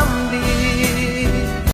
ม